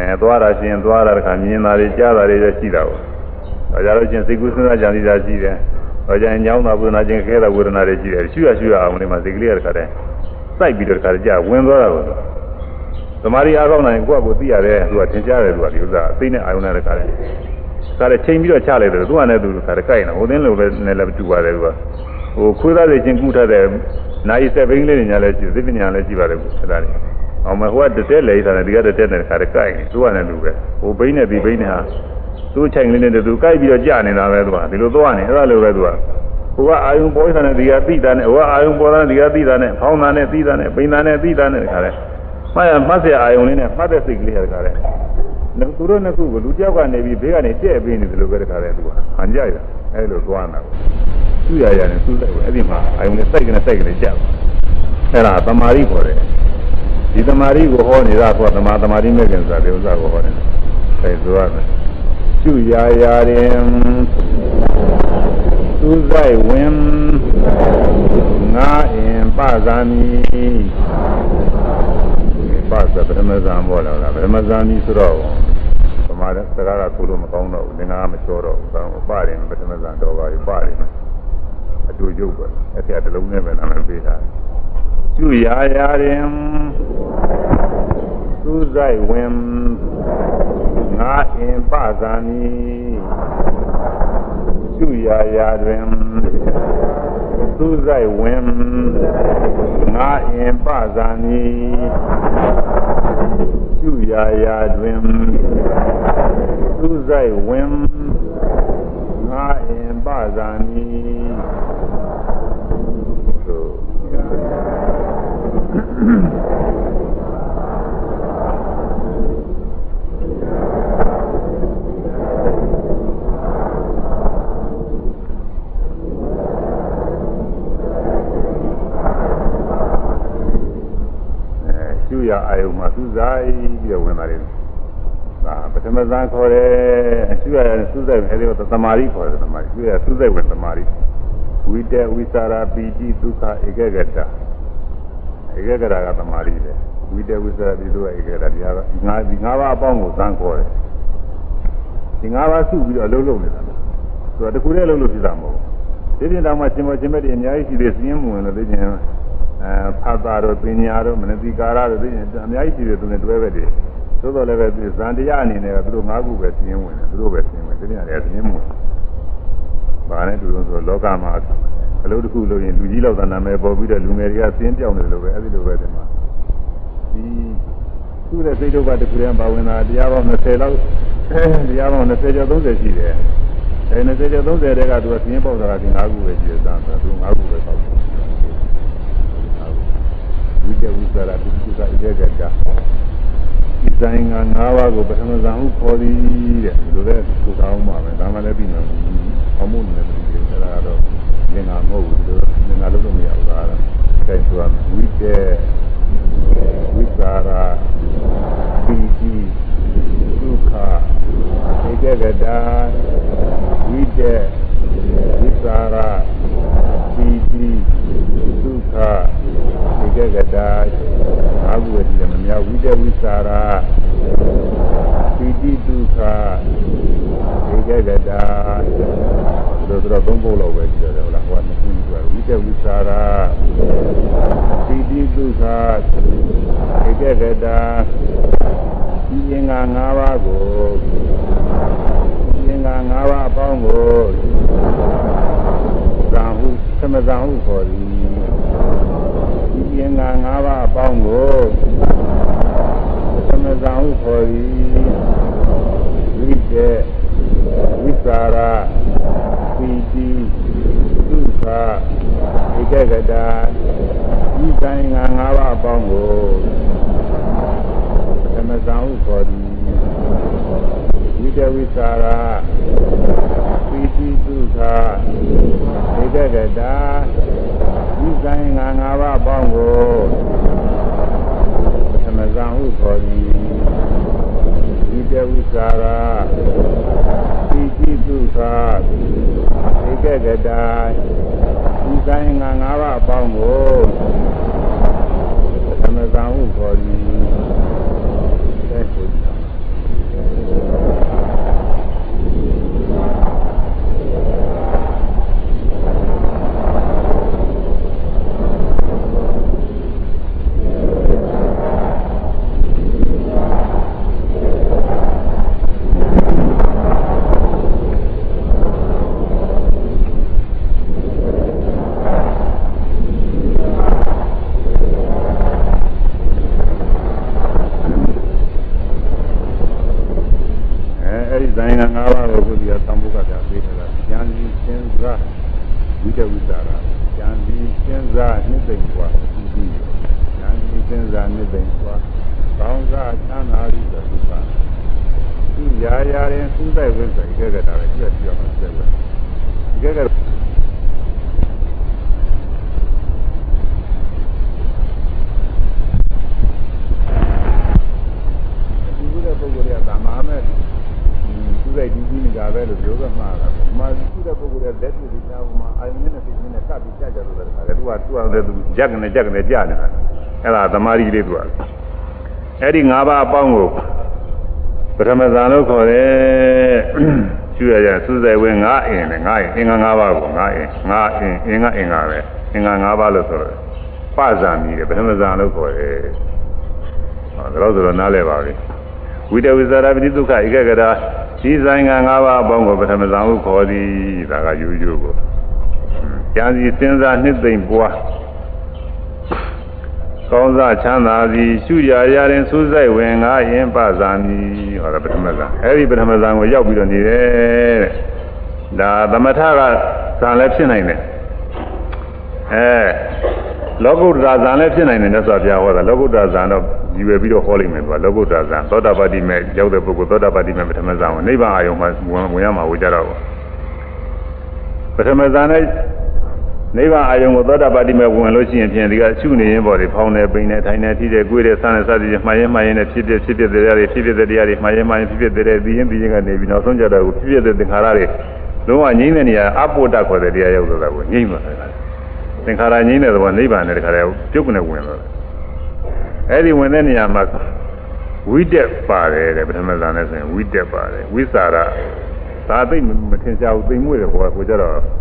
အဲသွားတာရှင်သွားတာတခါမြင်တာတွေကြားတာတွေလည်းရှိတာပေါ့။ဒါကြလို့ချင်းစိတ်ကူးစဉ်းစားကြံစည်တာရှိတယ်။ဒါကြရင်ညောင်းတာဝေဒနာချင်းခဲတာဝေဒနာတွေရှိတယ်။ရှုရရှုရအောင်လေးမှာစိတ်ကလေးကတခါတည်းစိုက်ပြီးတော့တခါတည်းကြာဝင်သွားတာပေါ့။သမာဓိအားကောင်းနိုင်ကိုယ့်ကိုယ်သိရတယ်သူကသင်ကြားတယ်သူကဒီဥစ္စာအသိနဲ့အာယုံနဲ့တခါတည်းဒါလည်းချိန်ပြီးတော့ချလိုက်တယ်သူကလည်းသူတခါတည်းကြိုက်နေဟိုသင်းလိုပဲနဲ့လည်းတူပါတယ်သူကဟိုခွေးသားတွေချင်းကူးထားတဲ့နိုင်စက်ဘိန်းလေးတွေညာလည်းရှိသိပညာလည်းရှိပါတယ်အဲ့ဒါတွေ အောင်မဟိုကတစ်တက်လေဆိုတာနဲ့ဒီကတစ်တက်နဲ့တခါတည်းကိုက်နေသူကလည်းလူပဲဟိုဘိန်းနဲ့ဒီဘိန်းနဲ့ဟာသူ့ချိန်လေးနဲ့တူကိုက်ပြီးတော့ကြာနေတာပဲသူကဒီလိုသွားနေအဲ့ဒါလိုပဲသူကဟိုကအာယုံပေါ်တာနဲ့ဒီကသိတာနဲ့ဟိုကအာယုံပေါ်တာနဲ့ဒီကသိတာနဲ့ဖောင်းတာနဲ့သိတာနဲ့ပိန်တာနဲ့သိတာနဲ့တခါတည်းမှတ်ရမှတ်စရာအာယုံလေးနဲ့မှတ်တဲ့စိတ်ကလေးရတခါတည်းသူတို့နှစ်ခုကလူတယောက်ကနေပြီးဘေးကနေတဲ့ပေးနေတယ်လို့ပဲတခါတည်းသူကဟန်ကြိုက်တာအဲ့လိုသွားနေတာကိုသူ့ရရနဲ့သူ့လိုက်ပဲအဲ့ဒီမှာအာယုံနဲ့စိုက်ကနေစိုက်ကနေကြာအဲ့ဒါသမာဓိခေါ်တယ် ဒီသမာဓိကိုဟောနေတာကသမာသမာဓိမဲ့ခင်ဆိုတာဒီဥစ္စာကိုဟောတယ်အဲဆိုရမယ်ရှုရာရာရင်သူ့ဆိုင်ဝင်ငါအင်ပဇာမီပါသဗြဟ္မဇံဘောလာလားဗြဟ္မဇံဒီဆိုတော့ဗမာစကားကကိုလို့မကောင်းတော့ဘူးသင်္ကားမချောတော့ဘူးဘာလို့ပါတယ်ဗြဟ္မဇံတော့ပါပြီပါတယ်အတူရုပ်ပဲအဲ့ဒါတလုံးနဲ့ပဲနာမည်ပေးတာ ကျူရာရာရင်သူ့ဆိုင်ဝင်ငါအင်ပဇာနီကျူရာရာတွင်သူ့ဆိုင်ဝင်ငါအင်ပဇာနီကျူရာရာတွင်သူ့ဆိုင်ဝင်ငါအင်ပဇာနီသို့အဲ ရှုရအာယုံမှာသူစားပြီးတော့ဝင်လာတယ်ဒါပထမဇန်ခေါ်တယ်ရှုရရသူစားပဲလေသမာဓိခေါ်တယ်သမာဓိရှုရသူစားဝင်သမာဓိဝိတေဝိသရာပီတိဒုက္ခဧကဂတဧ ကဂရကသမာဓိပဲဝိတေဝိသရာပီတိဒုက္ခဧကဂတဒီဟာဒီငါဒီငါးပါးအပေါင်းကိုဇန်ခေါ်တယ်ဒီငါးပါးစုပြီးတော့အလုံးလုံးနေတာသူကတခုတည်းအလုံးလို့ဖြစ်တာမဟုတ်ဘူးဒီပြင်တောင်မှရှင်မောရှင်မဲ့တွေအများကြီးရှိသေးစင်းမဝင်လို့သိချင်းအဲဖတ်တာတို့ပညာတို့မနတိကာရတို့သိချင်းအများကြီးရှိသေးသူနဲ့တွဲပဲတည်းသို့တော်လည်းပဲဇန်တရားအနေနဲ့သူတို့၅ခုပဲစင်းဝင်တယ်သူတို့ပဲစင်းဝင်ဒီပြင်လည်းစင်းဝင်ဘာနဲ့တူလို့ဆိုလောကမှာအ လုပ်တစ်ခုလုပ်ရင်လူကြီးလောက်သာနာမည်ပေါ်ပြီးတော့လူငယ်တွေကစင်းပြောင်းတယ်လို့ပဲအဲဒီလိုပဲဒီမှာဒီသူ့ရဲ့စိတ်ဒုက္ခတစ်ခုတည်းပါဝင်တာတရားပေါင်း20လောက်တရားပေါင်း20ကျော်30ရှိတယ်အဲ20ကျော်30တဲ့ကသူကစင်းပေါက်တာကဒီ၅ခုပဲရှိတယ်သာဆိုသူ၅ခုပဲပေါက်တယ်ဝိတ္တဝိသရာပိဋကဧကဂတဒီဇိုင်းက၅ပါးကိုပထမဇန်ဟုခေါ်သည်တဲ့ဒီလိုလဲသူကောင်းပါပဲဒါမှလည်းပြီးမှာအမှုနဲ့တူတယ်အဲ့ဒါတော့ငင်္ဂါမဟုတ်ဘူးဒီ လိုငင်္ဂါလို့လို့မရဘူးလားအဲဆိုရမယ်ဝိတ္တဝိသရာပိတိဒုက္ခဧကဂတဝိတ္တဝိသရာပိတိဒုက္ခဧကဂတအာဟုဝတိလည်းမမြောက်ဝိတ္တဝိသရာပိတိဒုက္ခဧကဂတတို့တော့သုံးဖို့လောက်ပဲကြည့်ရတယ်ဟုတ်လားဟိုကနှစ်ခု ကြီးကဝိတ္တဝိသရာပိတိဒုက္ခဧကဂတဒီရင်္ဂါ၅ပါးကိုဒီရင်္ဂါ၅ပါးအပေါင်းကိုဇာဟုသမဇာဟုခေါ်သည်ဒီရင်္ဂါ၅ပါးအပေါင်းကိုသမဇာဟုခေါ်သည်ဝိတ္တဝိသရာပိတိဒု က္ခဧကဂတဒီဆိုင်ငါ၅ပါးအပေါင်းကိုသမဇာဟုခေါ်သည်ဝိတ္တဝိသရာပိတိဒုက္ခဧကဂတဒီဆိုင်ငါ၅ပါးအပေါင်းကိုသမဇာဟုခေါ်သည်ဝိတ္တဝိသရာပိတိဒုက္ခ ဧကဂတဒီဆိုင်ငါ၅ပါးအပေါင်းကိုသမဇာဟုခေါ်သည်အဲဆို ကြအဲ ကြက်ကနေကြက်ကနေကြာနေတာ။အဲ့ဒါသမာဓိလေးသူကအဲ့ဒီ၅ပါးအပေါင်းကိုပထမဇန်လို့ခေါ်တယ်။ရှုရရစူးစိုက်ဝင်၅အင်နဲ့၅အင်အင်္ဂါ၅ပါးကို၅အင်၅အင်အင်္ဂါအင်္ဂါပဲအင်္ဂါ၅ပါးလို့ဆိုတယ်။ပဇာမီတယ်ပထမဇန်လို့ခေါ်တယ်။ဟောဒါတော့ဆိုတော့နားလည်ပါပြီ။ဝိတဝိဇာရပိဒုက္ခဧကဂရာဒီဆိုင်က၅ပါးအပေါင်းကိုပထမဇန်ဟုခေါ်သည်ဒါကယူယူကို။ကျန်စီစဉ်းစားနှစ်သိမ့်ပွား ကောင်းစားချမ်းသာသည်ရှုရရရင်စူးစိုက်ဝင်ငါရင်ပဇာမီဟောတာပထမဇန်အဲဒီပထမဇန်ကိုရောက်ပြီးတော့နေတယ်တဲ့ဒါသမထကဇန်လည်းဖြစ်နိုင်တယ်အဲလောကုတ္တရာဇန်လည်းဖြစ်နိုင်တယ်နဲ့ဆိုပြဟောတာလောကုတ္တရာဇန်တော့ဒီဝယ်ပြီးတော့ဟောလိမ့်မယ်သူကလောကုတ္တရာဇန်သောတာပတိမဲ့ရောက်တဲ့ပုဂ္ဂိုလ်သောတာပတိမဲ့ပထမဇန်ကိုနိဗ္ဗာန်အာယုံမှာဝင်ရမှာဝေကြတော့ပထမဇန် နဲ့နိဗ္ဗာန်အာယုံကိုသောတာပတိမဲ့ဝင်လို့ရှိရင်ဖြင့်ဒီကရှုနေရင်ပေါ်တွေဖောင်းနေပိန်နေထိုင်နေထိတယ်၊ကိုယ်တယ်ဆန်းနေစသည်ဖြင့်မှားရင်မှားရင်နဲ့ဖြစ်ဖြစ်ဖြစ်ဖြစ်တရားတွေဖြစ်ဖြစ်တရားတွေမှားရင်မှားရင်ဖြစ်ဖြစ်တရားပြီးရင်ပြီးရင်ကနေပြီးနောက်ဆုံးကြတော့ဖြစ်ဖြစ်တဲ့သင်္ခါရတွေလုံးဝငြိမ့်တဲ့နေရာအပုဒ္ဒခေါ်တဲ့တရားရောက်တော့တာကိုငြိမ့်ပါတယ်သင်္ခါရငြိမ့်တဲ့သဘောနိဗ္ဗာန်နဲ့တခါတည်းပြုတ်ကနေဝင်တော့တယ်အဲ့ဒီဝင်တဲ့နေရာမှာဝိတက်ပါတယ်တဲ့ပထမဇာနဲ့ဆိုရင်ဝိတက်ပါတယ်ဝိစာရသာသိမထင်ရှားဘူးသိမ့်မွေ့တယ်ဟိုကကိုကြတော့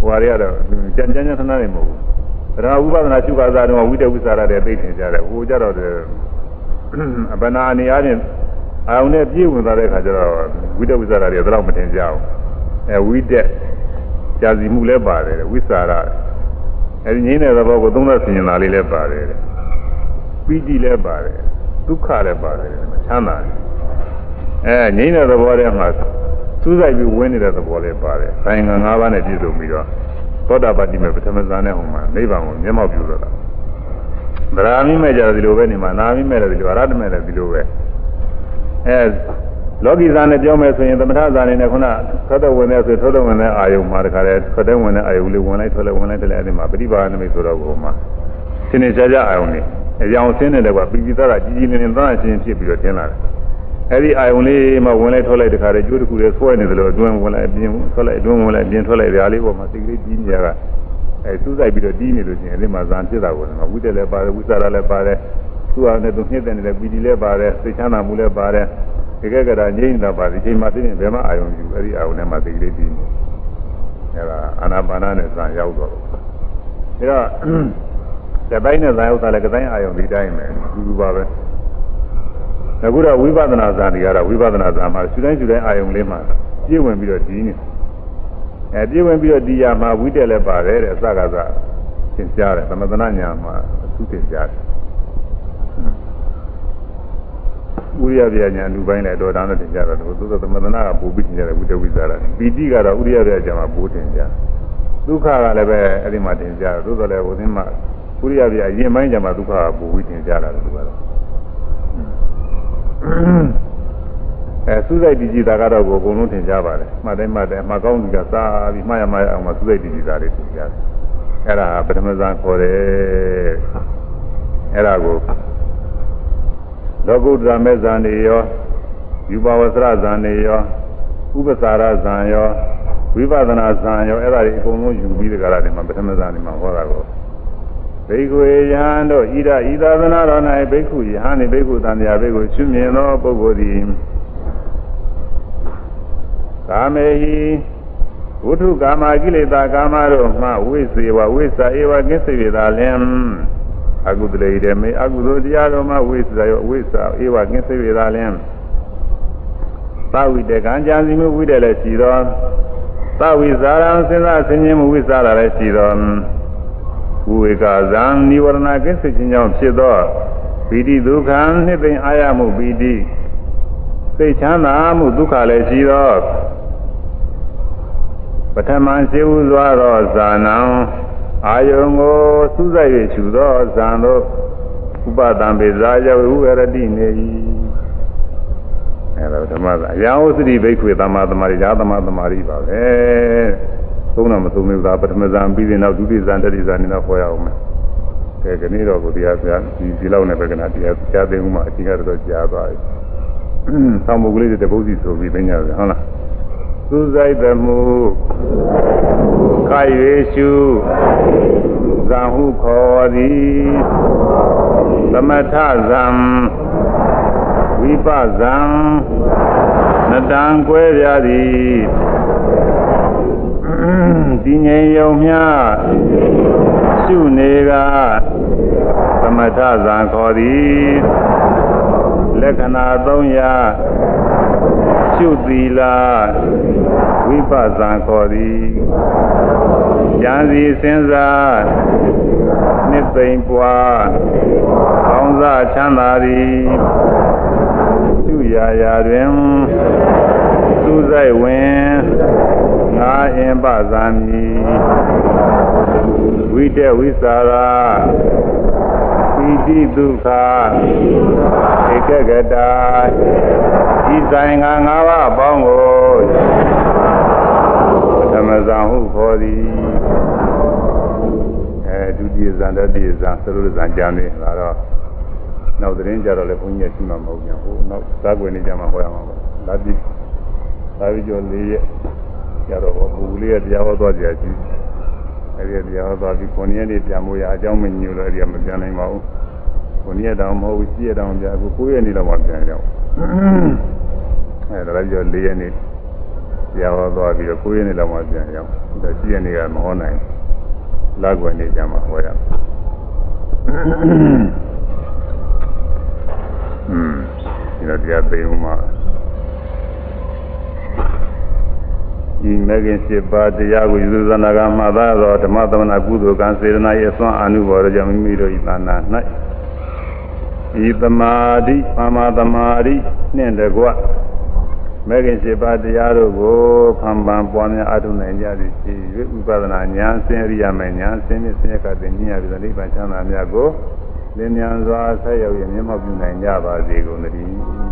ဟိုဟာတွေကတော့ကြံကြံကြံထနာနေမဟုတ်ဘူး။ဒါကဥပဒနာရှုခါစားတော့ဝိတဝိသရာတဲ့သိထင်ကြတယ်။ဟိုကြတော့အပနာအနေအားဖြင့်အာုံနဲ့ပြည့်ဝင်သွားတဲ့ခါကျတော့ဝိတဝိသရာတွေတော့မထင်ကြဘူး။အဲဝိတက်ကြာစီမှုလည်းပါတယ်ဝိသရာအဲဒီငိမ့်တဲ့သဘောကိုသုံးသပ်ဆင်ခြင်တာလေးလည်းပါတယ်။ပီတိလည်းပါတယ်ဒုက္ခလည်းပါတယ်ချမ်းသာတယ်။အဲငိမ့်တဲ့သဘောထဲမှာ စူးစိုက်ပြီးဝင်နေတဲ့သဘောလေးပါတယ်။ဆိုင်ငံ၅ပါးနဲ့ပြည့်စုံပြီးတော့သောတာပတိမေပထမဇာနဲ့ဟောမှာနိဗ္ဗာန်ကိုမျက်မှောက်ပြုတော့တာ။ဗราမိမေကြတော့ဒီလိုပဲနေမှာနာမိမေလည်းဒီလိုအရဒမေလည်းဒီလိုပဲ။အဲလောကီဇာနဲ့ပြောမယ်ဆိုရင်သမထဇာနဲ့ခုနသတ္တဝင်တဲ့ဆိုသတ္တဝင်တဲ့အာယုမှာတခါတည်းသတ္တဝင်တဲ့အာယုလေးဝင်လိုက်ထွက်လိုက်ဝင်လိုက်တလဲအဲဒီမှာပရိပါဏမိဆိုတော့ဟိုမှာသင်္နေကြကြအာယုနေအကြောင်းဆင်းနေတယ်ကွာပိပိသရကြီးကြီးနေနေသာရှင်ဖြစ်ပြီးတော့သင်လာတယ်။ အဲ့ဒီအာယုံလေးမှဝင်လိုက်ထွက်လိုက်တခါတည်းကျိုးတစ်ခုလေးဆွဲနေတယ်လို့အတွင်းဝင်လိုက်အပြင်ထွက်လိုက်အတွင်းဝင်လိုက်အပြင်ထွက်လိုက်ဒါလေးပေါ်မှာစိတ်ကလေးကြီးနေရတာအဲစူးစိုက်ပြီးတော့တီးနေလို့ရှိရင်အဲ့ဒီမှာဇန်ဖြစ်တာကိုဝိတက်လည်းပါတယ်ဝိသရာလည်းပါတယ်သူ့ဟာနဲ့သူညှိတဲ့နေတဲ့ပီတိလည်းပါတယ်စိတ်ချမ်းသာမှုလည်းပါတယ်ဒီကဲကရာငြိမ့်တာပါဒီချိန်မှာသိရင်ဘယ်မှာအာယုံယူအဲ့ဒီအာယုံထဲမှာစိတ်ကလေးတီးနေအဲ့ဒါအာနာပါနနဲ့ဇန်ရောက်တော့ဒါတော့တပိုင်းနဲ့ဇန်ရောက်တာလည်းကတိုင်းအာယုံဒီတိုင်းပဲဒီလိုပါပဲ အခုတော့ဝိပဿနာဇာတိကတော့ဝိပဿနာဇာမှာရှုတိုင်းရှုတိုင်းအာယုံလေးမှာပြည့်ဝင်ပြီးတော့ဒီနေအဲပြည့်ဝင်ပြီးတော့ဒီရမှာဝိတက်လည်းပါတယ်တဲ့အစကစသင်ကြားတယ်သမထနာညာမှာအထူးသင်ကြားတယ်ဝိရိယပြညာလူပိုင်းလည်းတော်တာနဲ့သင်ကြားတယ်သို့သောသမထနာကပိုပြီးသင်ကြားတယ်ဝိတဝိဇာရပီတိကတော့ဥရိယပြညာမှာပိုသင်ကြားဒုက္ခကလည်းပဲအဲ့ဒီမှာသင်ကြားတယ်သို့သောလည်းဝိသင်းမှာဥရိယပြရင်ပိုင်းညာမှာဒုက္ခကပိုပြီးသင်ကြားတာလို့ပြောတာ အဲစူးစိုက်တည်ကြည်တာကတော့ကိုအကုန်လုံးထင်ကြပါတယ်မှတ်တိုင်းမှတ်တယ်မှတ်ကောင်းသူကစားပြီးမှတ်ရမှရအောင်မှစူးစိုက်တည်ကြည်တာတွေထင်ကြတယ်အဲ့ဒါပထမဇန်ခေါ်တယ်အဲ့ဒါကိုလောကုတ္တရမေဇန်တွေရောယူပါဝဆရဇန်တွေရောဥပစာရဇန်ရောဝိပဿနာဇန်ရောအဲ့ဒါတွေအကုန်လုံးယူပြီးဒီကရတွေမှာပထမဇန်တွေမှာဟောတာကို ဘိက္ခွေယဟန်တို့ဤရဤသာသနာတော်၌ဘိက္ခုယဟန်နှင့်ဘိက္ခုတန်မြာဘိက္ခုရှင်မြင်သောပုဂ္ဂိုလ်သည်ကာမေဟိဝုထုကာမကိလေသာကာမတို့မှဝိစေဝဝိစာဧဝကိစ္စေသာလင်အကုသလေတေမေအကုသိုလ်တရားတော်မှဝိစာယောဝိစာဧဝကိစ္စေသာလင်သဝိတကံကြာစီမှုဝိတယ်လည်းရှိသောသဝိဇာရံစဉ်းစားဆင်ခြင်မှုဝိစာရလည်းရှိသော ဝိဝေကဇံនិဝရဏကိစ္စခြင်းကြောင့်ဖြစ်သောပီတိဒုက္ခနှစ်သိမ့်အာရမှုပီတိ စိတ်ချမ်းသာမှုဒုက္ခလည်းရှိသောပထမရှိဥစွာသောဇာနံအာယုံကိုစူးစိုက်၍ခြူသောဇံတို့ဥပဒံပေဇာယဝုရတိနေ၏အဲဒါဓမ္မသာအရာဝစတိဘိက္ခွေသမ္မာသမารိရာသမ္မာသမารိပါပဲ သုံးတော့မသုံးဘူးသာပထမဇံပြီးရင်နောက်ဒုတိယဇံတတိဇံနေတော့ဟောရအောင်မယ်ကဲဒီနေ့တော့ကိုတရားဆရာဒီဒီလောက်နဲ့ပဲကနာတရားကြားသိမှုမှာအချိန်ကတော့ကြားသွားပြီဆောင်းမုတ်ကလေးတွေတပုတ်စီဆိုပြီးသိညာတယ်ဟုတ်လားစူးစိုက်သမှုကာယေရှုဇံဟုခေါ်သည်သမထဇံဝိပဇံနတံကွဲပြသည် ဒီငြိမ်ယုံမြရှုနေကသမထဇံခေါ်သည်လက္ခဏာ300ရှုသီလာဝိပဿနာခေါ်သည်ဉာဏ်စီစဉ်းစားနှစ်သိမ့်ပွားကောင်းစားချမ်းသာသည် ရှုရာရာတွင်သူဆိုင်ဝင်ငါအင်ပဇာမီဝိတဝိစာရာပီတိဒုက္ခဧကဂတာဤဆိုင်ငါ၅ပါးအပေါင်းကိုသမဇံဟုခေါ်သည်အဲဒုတိယဇံတတိယဇံသရုပ်ဇံကျမ်းနေလာတော့ နောက်သတင်းကြတော့လေဘုန်းကြီးကရှိမှမဟုတ်ပြန်ဟိုနောက်သာကွယ်နေကြမှာဟောရမှာပါလာပြီးသာပြီးကျော်၄ရက်ကြတော့ဘူလေးရတရားဟောသွားကြရှိအဲဒီတရားဟောသွားပြီး9ရက်နေ့ပြန်မို့ရအကြောင်းမညို့လို့အဲဒီကမပြန်နိုင်ပါဘူး9ရက်တောင်မဟုတ်ဘူး10ရက်တောင်ပြန်အခု9ရက်နေ့တော့မှပြန်ရောက်အဲဒါလည်းကျော်၄ရက်နေ့တရားဟောသွားပြီးတော့9ရက်နေ့တော့မှပြန်ရောက်ဒါ10ရက်နေ့ကမဟောနိုင်လာကွယ်နေကြမှာဟောရ อืมဒီတော့တရားသိအောင်မှာဒီမဂ္ဂင်7ပါးတရားကိုယူဇနာကမှသာသောဓမ္မသမဏကုသိုလ်ကံစေတနာရဲ့အစွမ်းအာနုဘော်ကြောင့်မိမိတို့ဤသနာ၌ဤသမာဓိပမာသမာဓိနှင့်တကွမဂ္ဂင်7ပါးတရားတို့ကိုဖန်ပန်ပွားများအထုနိုင်ကြသည်ဖြစ်၍ဥပဒနာဉာဏ်ဆင်းရိယာမေဉာဏ်ဆင်းနှင့်ဆင်းရဲကတင်ညရပြီးနိဗ္ဗာန်ချမ်းသာများကို လင်းမြန်စွာဆက်ရောက်ရမြတ်မောက်ပြုနိုင်ကြပါစေကုန်သတည်း